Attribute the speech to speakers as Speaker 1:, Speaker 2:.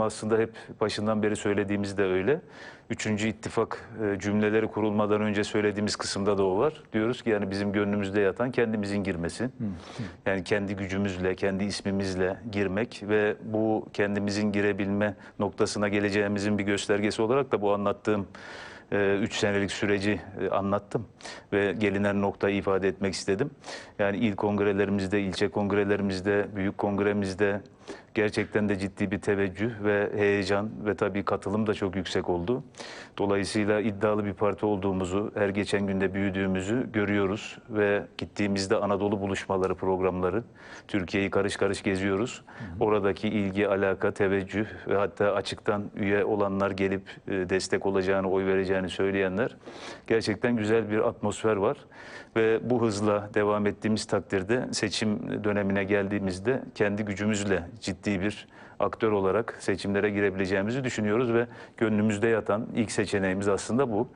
Speaker 1: Aslında hep başından beri söylediğimiz de öyle. Üçüncü ittifak e, cümleleri kurulmadan önce söylediğimiz kısımda da o var. Diyoruz ki yani bizim gönlümüzde yatan kendimizin girmesi. Yani kendi gücümüzle, kendi ismimizle girmek ve bu kendimizin girebilme noktasına geleceğimizin bir göstergesi olarak da bu anlattığım 3 senelik süreci e, anlattım ve gelinen noktayı ifade etmek istedim. Yani il kongrelerimizde, ilçe kongrelerimizde, büyük kongremizde gerçekten de ciddi bir teveccüh ve heyecan ve tabii katılım da çok yüksek oldu. Dolayısıyla iddialı bir parti olduğumuzu, her geçen günde büyüdüğümüzü görüyoruz ve gittiğimizde Anadolu buluşmaları programları, Türkiye'yi karış karış geziyoruz. Oradaki ilgi, alaka, teveccüh ve hatta açıktan üye olanlar gelip e, destek olacağını, oy vereceğini söyleyenler gerçekten güzel bir atmosfer var. Ve bu hızla devam ettiğimiz takdirde seçim dönemine geldiğimizde kendi gücümüzle ciddi bir aktör olarak seçimlere girebileceğimizi düşünüyoruz ve gönlümüzde yatan ilk seçeneğimiz aslında bu.